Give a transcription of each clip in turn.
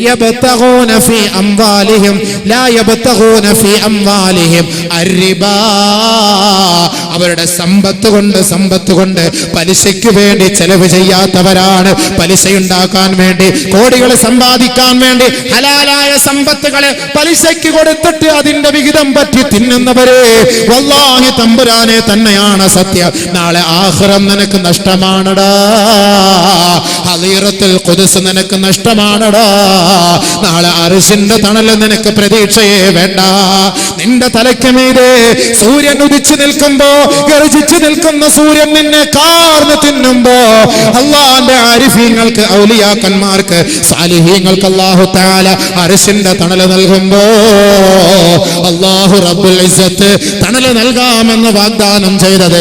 يبتغون في أموالهم لا يبتغون في أموالهم الربا അവരുടെ സമ്പത്ത് കൊണ്ട് സമ്പത്ത് കൊണ്ട് പലിശയ്ക്ക് വേണ്ടി ചെലവ് ചെയ്യാത്തവരാണ് പലിശ ഉണ്ടാക്കാൻ വേണ്ടി കോടികൾ സമ്പാദിക്കാൻ വേണ്ടി ഹലാലായ സമ്പത്തുകളെ പലിശയ്ക്ക് കൊടുത്തിട്ട് അതിന്റെ വിഹിതം പറ്റി തിന്നുന്നവരെ വല്ലാഹി തമ്പുരാനെ തന്നെയാണ് സത്യം നാളെ ആഹ്റം നിനക്ക് നഷ്ടമാണടാ ഹലീറത്തിൽ കുതിസ് നിനക്ക് നഷ്ടമാണടാ നാളെ അറിശിന്റെ തണൽ നിനക്ക് പ്രതീക്ഷയേ വേണ്ട. നിന്റെ തലയ്ക്ക് മീതെ സൂര്യൻ ഉദിച്ചു നിൽക്കുമ്പോ ഗർജിച്ചു നിൽക്കുന്ന സൂര്യൻ നിന്നെ കാർന്ന് തിന്നുമ്പോ അള്ളാന്റെ ആരിഫീങ്ങൾക്ക് ഔലിയാക്കന്മാർക്ക് സാലിഹീങ്ങൾക്ക് അള്ളാഹു താല അറിസിന്റെ തണൽ നൽകുമ്പോ അള്ളാഹു റബ്ബുൽ ഇസ്സത്ത് തണൽ നൽകാമെന്ന് വാഗ്ദാനം ചെയ്തത്.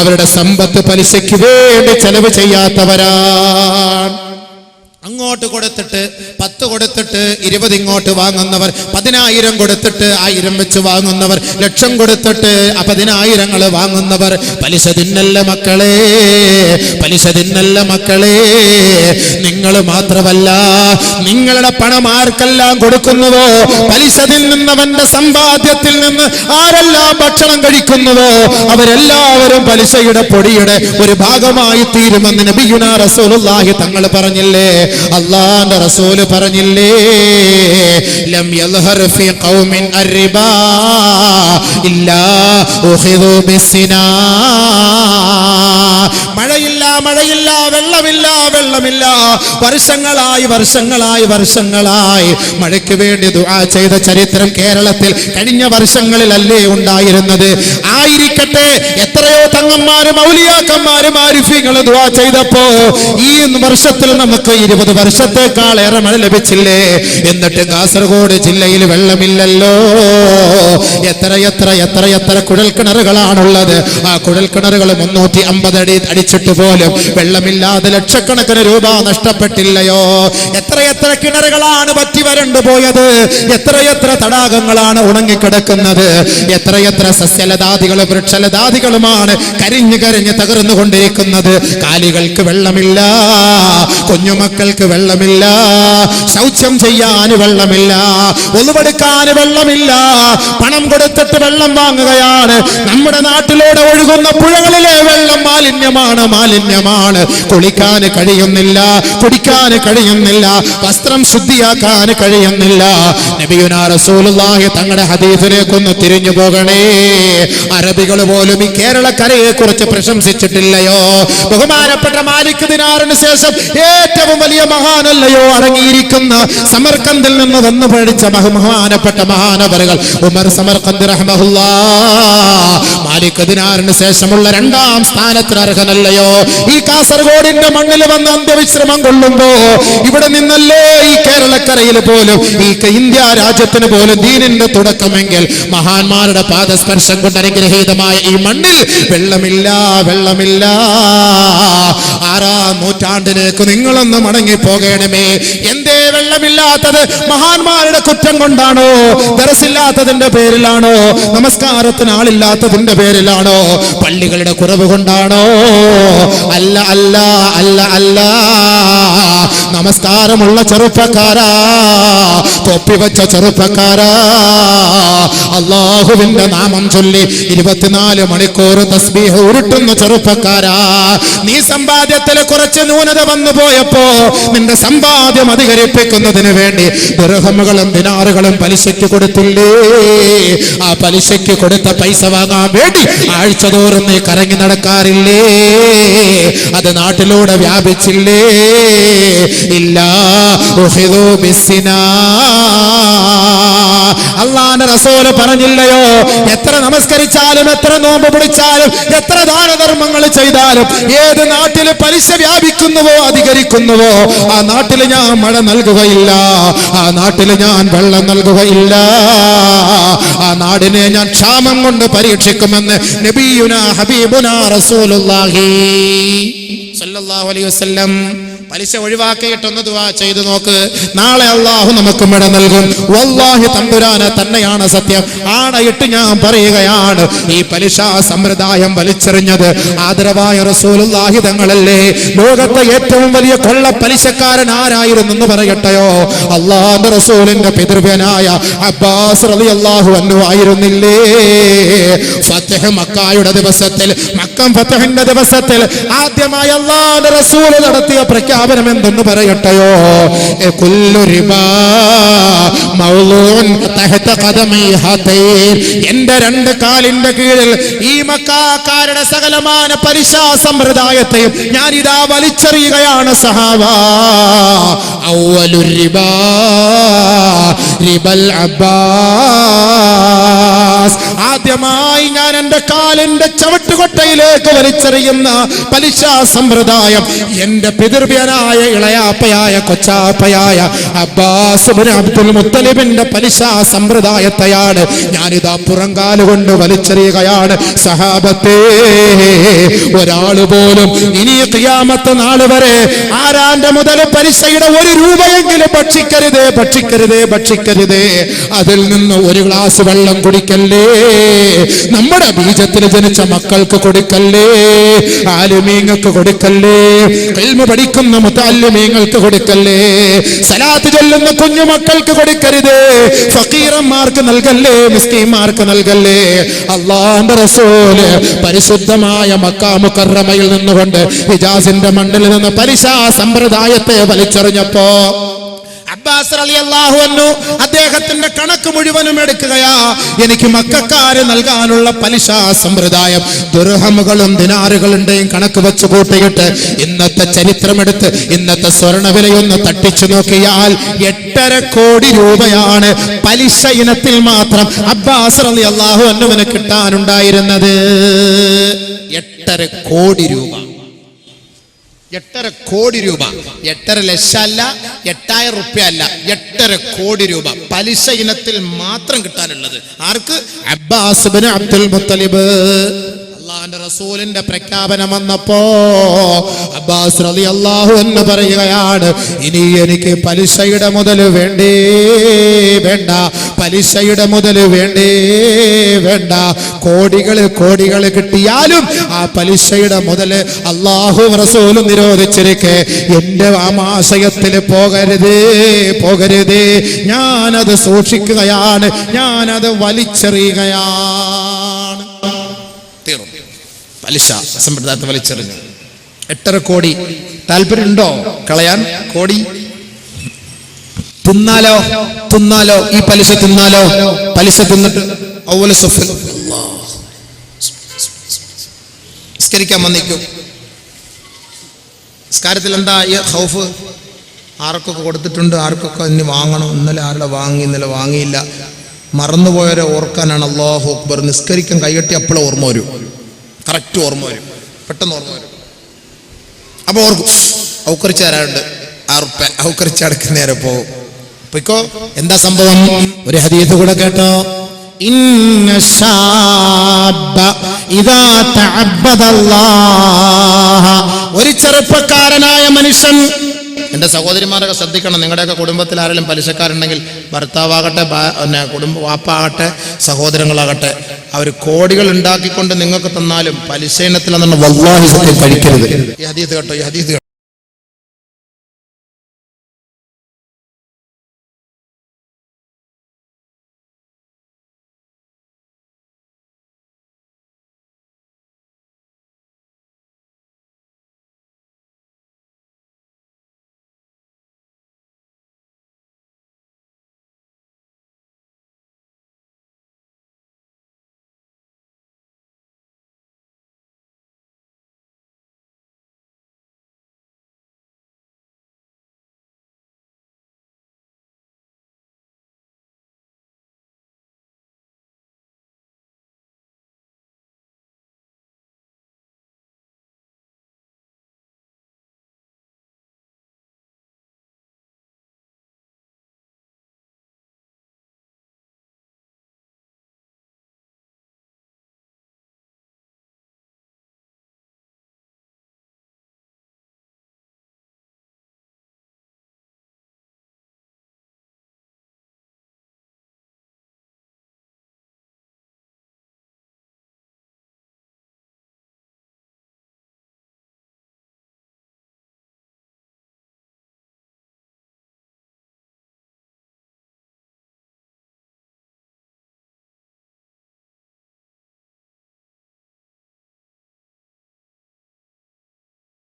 അവരുടെ സമ്പത്ത് പലിശയ്ക്ക് വേണ്ടി ചെലവ് ചെയ്യാത്തവരാണ്. അങ്ങോട്ട് കൊടുത്തിട്ട് പത്ത് കൊടുത്തിട്ട് ഇരുപത് ഇങ്ങോട്ട് വാങ്ങുന്നവർ പതിനായിരം കൊടുത്തിട്ട് ആയിരം വെച്ച് വാങ്ങുന്നവർ ലക്ഷം കൊടുത്തിട്ട് പതിനായിരങ്ങൾ വാങ്ങുന്നവർ. പലിശ തിന്നല്ല മക്കളെ പലിശ തിന്നല്ല മക്കളെ. നിങ്ങൾ മാത്രമല്ല നിങ്ങളുടെ പണം ആർക്കെല്ലാം കൊടുക്കുന്നുവോ പലിശ തിന്നുന്നവന്റെ സമ്പാദ്യത്തിൽ നിന്ന് ആരെല്ലാം ഭക്ഷണം കഴിക്കുന്നുവോ അവരെല്ലാവരും പലിശയുടെ പൊടിയുടെ ഒരു ഭാഗമായി തീരുമെന്ന് നബിയുന റസൂലുള്ളാഹി തങ്ങൾ പറഞ്ഞില്ലേ? അള്ളാന്റെ റസൂൽ പറഞ്ഞില്ലേ? ലം ഖൗമിൻ ഇല്ലാ മഴയില്ല മഴയില്ല വെള്ളമില്ല വെള്ളമില്ല. വർഷങ്ങളായി വർഷങ്ങളായി വർഷങ്ങളായി മഴയ്ക്ക് വേണ്ടി ദുആ ചെയ്ത ചരിത്രം കേരളത്തിൽ കഴിഞ്ഞ വർഷങ്ങളിലല്ലേ ഉണ്ടായിരുന്നത്? ആയിരിക്കട്ടെ എത്രയോ തങ്ങന്മാരും ഔലിയാക്കന്മാരും ആരിഫ്യങ്ങൾ ദുവാ ചെയ്തപ്പോ ഈ വർഷത്തിൽ നമുക്ക് ഇരുപത് വർഷത്തേക്കാൾ ഏറെ മഴ ലഭിച്ചില്ലേ? എന്നിട്ട് കാസർഗോഡ് ജില്ലയിൽ വെള്ളമില്ലല്ലോ. എത്ര എത്ര എത്ര എത്ര കുഴൽ കിണറുകളാണുള്ളത് ആ കുഴൽ കിണറുകൾ മുന്നൂറ്റി അമ്പത് അടി അടിച്ചിട്ട് പോലും വെള്ളമില്ലാതെ ലക്ഷക്കണക്കിന് രൂപ നഷ്ടപ്പെട്ടില്ലയോ? എത്ര എത്ര കിണറുകളാണ് പറ്റി വരണ്ടു പോയത്? എത്ര എത്ര തടാകങ്ങളാണ് ഉണങ്ങിക്കിടക്കുന്നത്? എത്ര എത്ര സസ്യലതാദികളും വൃക്ഷലതാദികളുമാണ് കരിഞ്ഞു കരിഞ്ഞ് തകർന്നു കൊണ്ടിരിക്കുന്നത് കാലികൾക്ക് വെള്ളമില്ല കുഞ്ഞുമക്കൾക്ക് വെള്ളമില്ല ശൗച്യം ചെയ്യാൻ വെള്ളമില്ല ഒളിവെടുക്കാൻ വെള്ളമില്ല പണം കൊടുത്തിട്ട് വെള്ളം വാങ്ങുകയാണ്. നമ്മുടെ നാട്ടിലൂടെ ഒഴുകുന്ന പുഴകളിലെ വെള്ളം മാലിന്യമാണ് മാലിന്യമാണ്. കുളിക്കാൻ കഴിയുന്നില്ല കുടിക്കാൻ കഴിയുന്നില്ല വസ്ത്രം ശുദ്ധിയാക്കാൻ കഴിയുന്നില്ല. നബിയുന റസൂലുള്ളാഹി തങ്ങളുടെ ഹദീസിലേക്കൊന്ന് തിരിഞ്ഞു പോകണേ. അറബികൾ പോലും ഈ കേരളക്കരയെ കുറിച്ച് പ്രശംസിച്ചിട്ടില്ലയോ? ബഹുമാനപ്പെട്ട മാലിക് ദിനാറിന് ശേഷം ഏറ്റവും വലിയ മഹാനല്ലയോ അടങ്ങിയിരിക്കുന്ന സമർക്കന്തിൽ നിന്ന് വന്നു പഠിച്ച ബഹുമാനപ്പെട്ട മഹാനവറുകൾ ഉമർ സമർക്കന്ദ് മാലിക് ദിനാറിന് ശേഷമുള്ള രണ്ടാം സ്ഥാനത്തിന് അർഹനല്ലയോ? ഈ കാസർഗോഡിന്റെ മണ്ണിൽ വന്ന് അന്ത്യവിശ്രമം കൊള്ളുമ്പോ ഇവിടെ നിന്നല്ലേ ഈ കേരളക്കരയിൽ പോലും ഈ ഇന്ത്യ രാജ്യത്തിന് പോലും ദീനിന്റെ തുടക്കമെങ്കിൽ മഹാന്മാരുടെ പാദസ്പർശം കൊണ്ട് അനുഗ്രഹീതമായ ഈ മണ്ണിൽ വെള്ളമില്ല വെള്ളമില്ല. ആറാം നൂറ്റാണ്ടിലേക്ക് നിങ്ങളൊന്ന് മടങ്ങി പോകണമേ എന്തേ വെള്ളമില്ലാത്തത്? മഹാന്മാരുടെ കുറ്റം കൊണ്ടാണോ? ദറസില്ലാത്തതിന്റെ പേരിലാണോ? നമസ്കാരത്തിന് ആളില്ലാത്തതിന്റെ പേരിലാണോ? പള്ളികളുടെ കുറവ് കൊണ്ടാണോ? അല്ല അല്ല അല്ല അല്ല. നമസ്കാരമുള്ള ചെറുപ്പക്കാരാ. തൊപ്പി വെച്ച ചെറുപ്പക്കാരാ. അള്ളാഹുവിന്റെ നാമം ചൊല്ലി ഇരുപത്തിനാല് മണിക്കൂർ തസ്ബീഹ് ഉരുട്ടുന്ന ചെറുപ്പക്കാരാ. നീ സമ്പാദ്യത്തിൽ കുറച്ച് ന്യൂനത വന്നു പോയപ്പോ നിന്റെ സമ്പാദ്യം അധികരിപ്പിക്കുന്നതിന് വേണ്ടി ദൃഹമുകളും ദിനാറുകളും പലിശയ്ക്ക് കൊടുത്തില്ലേ? ആ പലിശയ്ക്ക് കൊടുത്ത പൈസ വാങ്ങാൻ വേണ്ടി ആഴ്ച തോറും നീ കറങ്ങി നടക്കാറില്ലേ? അത് നാട്ടിലൂടെ വ്യാപിച്ചില്ലേ? ഇല്ല. അള്ളാന്റെ റസൂൽ പറഞ്ഞില്ലയോ? എത്ര നമസ്കരിച്ചാലും എത്ര നോമ്പ് പിടിച്ചാലും എത്ര ദാനധർമ്മങ്ങൾ ചെയ്താലും ഏത് നാട്ടിൽ പലിശ വ്യാപിക്കുന്നുവോ അധികരിക്കുന്നുവോ ആ നാട്ടിൽ ഞാൻ മഴ നൽകുകയില്ല ആ നാട്ടിൽ ഞാൻ വെള്ളം നൽകുകയില്ല ആ നാടിനെ ഞാൻ ക്ഷാമം കൊണ്ട് പരീക്ഷിക്കുമെന്ന് നബിയുന ഹബീബുന റസൂലുള്ളാഹി സല്ലല്ലാഹു അലൈഹി വസല്ലം പലിശ ഒഴിവാക്കിയിട്ടൊന്ന് ദുവാ ചെയ്തു നോക്ക്. നാളെ അള്ളാഹു നമുക്ക് മിട നൽകും. വല്ലാഹി തമ്പുരാനെ തന്നെയാണ് സത്യം. ആണയിട്ട് ഞാൻ പറയുകയാണ് ഈ പലിശ സമ്പ്രദായം വലിച്ചെറിഞ്ഞത് ആദരവായ റസൂലുള്ളാഹി തങ്ങളല്ലേ. ലോകത്തെ ഏറ്റവും വലിയ കൊള്ള പലിശക്കാരൻ ആരായിരുന്നു എന്ന് പറയട്ടെയോ? അള്ളാഹു റസൂലിന്റെ പിതൃവ്യനായ അബ്ബാസ് റളിയല്ലാഹു അന്നു ആയിരുന്നില്ലേ? ഫത്തഹ് മക്കായുടെ ദിവസത്തിൽ മക്കം ഫത്തഹിന്റെ ദിവസത്തിൽ ആദ്യമായി അള്ളാഹു റസൂൽ നടത്തിയ പ്രഖ്യാപനം എന്തെന്ന് പറയട്ടെയോ? എന്റെ രണ്ട് കാലിന്റെ കീഴിൽ ഈ മക്കാക്കാരുടെ സകലമാന പലിശ സമ്പ്രദായത്തെയും ഞാൻ ഇതാ വലിച്ചെറിയുകയാണ് സഹാവ ആദ്യമായി ഞാൻ എന്റെ കാലിന്റെ ചവിട്ടുകൊട്ടയിലേക്ക് വലിച്ചെറിയുന്ന പലിശ സമ്പ്രദായം എന്റെ പിതൃവ്യനായ ഇളയാപ്പയായ കൊച്ചാപ്പയായ അബ്ബാസ് അബ്ദുൽ മുത്തലിബിന്റെ പലിശ സമ്പ്രദായത്തെയാണ് ഞാനിതാ പുറങ്കാൽ കൊണ്ട് വലിച്ചെറിയുകയാണ്. സഹാബത്തേ ഒരാൾ പോലും ഇനി കിയാമത്ത നാൾ വരെ ആരാന്റെ മുതൽ പലിശയുടെ ഒരു രൂപയെങ്കിലും ഭക്ഷിക്കരുതേ ഭക്ഷിക്കരുതേ ഭക്ഷിക്കരുതേ. അതിൽ നിന്ന് ഒരു ഗ്ലാസ് വെള്ളം കുടിക്കല്ലേ? നമ്മുടെ ബീജത്തിൽ ജനിച്ച മക്കൾക്ക് കൊടുക്കല്ലേ? ആലുമീങ്ങൾക്ക് കൊടുക്കല്ലേ? കൽമ പഠിക്കുന്ന മുത്താലുമീങ്ങൾക്ക് കൊടുക്കല്ലേ? സലാത്ത് ചൊല്ലുന്ന കുഞ്ഞു മക്കൾക്ക് കൊടുക്കരുത്. ഫക്കീറന്മാർക്ക് നൽകല്ലേ? മിസ്കീന്മാർക്ക് നൽകല്ലേ? അള്ളാന്റെ റസൂൽ പരിശുദ്ധമായ മക്കാമുക്കറമയിൽ നിന്നുകൊണ്ട് ഹിജാസിന്റെ മണ്ണിൽ നിന്ന് പരിശാ സമ്പ്രദായത്തെ വലിച്ചെറിഞ്ഞപ്പോ അബ്ബാസ് അദ്ദേഹത്തിന്റെ കണക്ക് മുഴുവനും എടുക്കുകയാ. എനിക്ക് മക്കാര് നൽകാനുള്ള പലിശ സമ്പ്രദായം ദുർഹമുകളും ദിനാറുകളുടെയും കണക്ക് വെച്ച് കൂട്ടിയിട്ട് ഇന്നത്തെ ചരിത്രമെടുത്ത് ഇന്നത്തെ സ്വർണവിലയൊന്ന് തട്ടിച്ചു നോക്കിയാൽ എട്ടര കോടി രൂപയാണ് പലിശ ഇനത്തിൽ മാത്രം അബ്ബാസ് അലി അള്ളാഹു അന്നുവിന് കിട്ടാനുണ്ടായിരുന്നത്. എട്ടര കോടി രൂപ. എട്ടര കോടി രൂപ. എട്ടര ലക്ഷമല്ല എട്ടായിരം റുപ്യ അല്ല എട്ടര കോടി രൂപ. പലിശ ഇനത്തിൽ മാത്രം കിട്ടാനുള്ളത്. ആർക്ക്? Abbas Abdul Muttalib. അള്ളാഹിന്റെ റസൂലിന്റെ പ്രഖ്യാപനം വന്നപ്പോ അബ്ബാസ് റളി അള്ളാഹു എന്ന് പറയുകയാണ് ഇനി എനിക്ക് പലിശയുടെ മുതൽ വേണ്ടേ വേണ്ട പലിശയുടെ മുതൽ വേണ്ടേ വേണ്ട. കോടികൾ കോടികൾ കിട്ടിയാലും ആ പലിശയുടെ മുതൽ അള്ളാഹു റസൂലും നിരോധിച്ചിരിക്കെ. എന്റെ ആമാശയത്തിൽ പോകരുതേ പോകരുതേ. ഞാനത് സൂക്ഷിക്കുകയാണ് ഞാനത് വലിച്ചെറിയുകയാണ്. പലിശ സമ്പ്രദായത്തെ വലിച്ചെറിഞ്ഞു. എട്ടര കോടി. താല്പര്യമുണ്ടോ? കളയാൻ? കോടി? തിന്നാലോ? തിന്നാലോ? ഈ പലിശ തിന്നാലോ? പലിശ തിന്നിട്ട് ഔവല സുഫിൽ വന്നിക്കും. നിസ്കാരത്തിൽ എന്താ ഈ ഹൗഫ് ആർക്കൊക്കെ കൊടുത്തിട്ടുണ്ട്? ആർക്കൊക്കെ ഇനി വാങ്ങണം? ഇന്നലെ ആരുടെ വാങ്ങി? ഇന്നലെ വാങ്ങിയില്ല. മറന്നുപോയവരെ ഓർക്കാനാണ് അള്ളാഹു അക്ബർ. നിസ്കരിക്കാൻ കൈകെട്ടി അപ്പോഴും ഓർമ്മ വരും. കറക്റ്റ് ഓർമ്മ വരും. പെട്ടെന്ന് ഓർമ്മ വരും. അപ്പൊ ഓർക്കും ഔക്കറിച്ച് തരാറുണ്ട് ആ ഉറുപ്പ ഔക്കറിച്ച് അടക്കുന്ന നേരം പോകും പൊയ്ക്കോ. എന്താ സംഭവം? ഒരു ഹരിയത് കൂടെ കേട്ടോ. ഒരു ചെറുപ്പക്കാരനായ മനുഷ്യൻ എന്റെ സഹോദരിമാരൊക്കെ ശ്രദ്ധിക്കണം നിങ്ങളുടെയൊക്കെ കുടുംബത്തിൽ ആരെങ്കിലും പലിശക്കാരുണ്ടെങ്കിൽ ഭർത്താവാകട്ടെ കുടുംബ വാപ്പാകട്ടെ സഹോദരങ്ങളാകട്ടെ അവർ കോടികൾ ഉണ്ടാക്കിക്കൊണ്ട് നിങ്ങൾക്ക് തന്നാലും പലിശ ഇനത്തിൽ വല്ലാഹി കഴിക്കരുത് ഈ ഹദീസ് കേട്ടോ ഈ ഹദീസ്